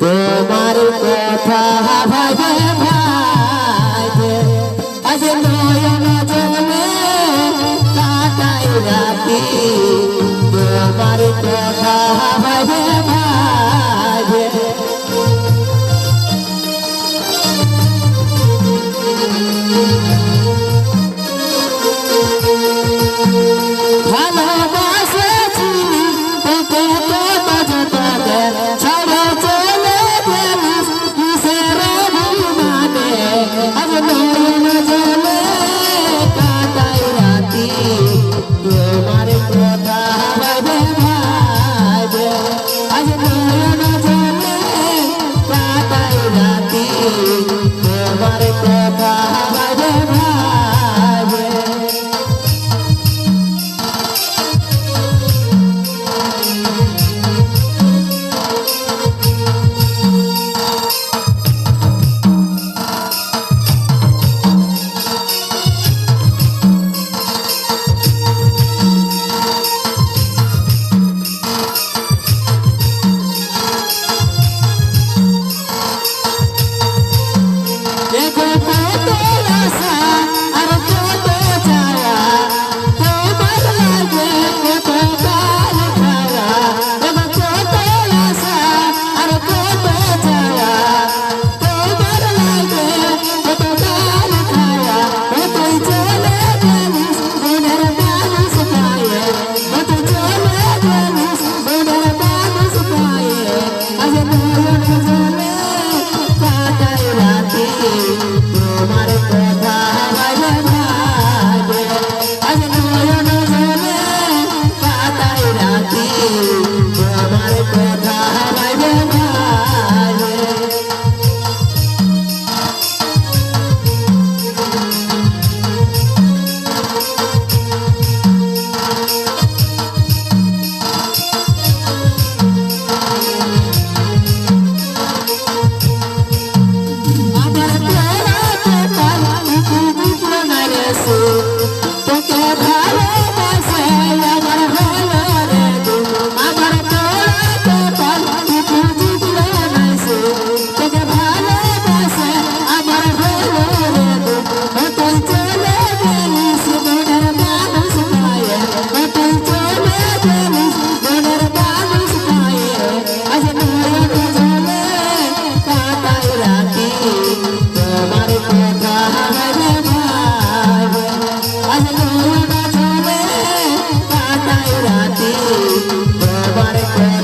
তোমার কথা ভাবে ভাবে আজ নয়ন জলে কাটাই রাতি তোমার কথা ভাবে ভাবে Thank you.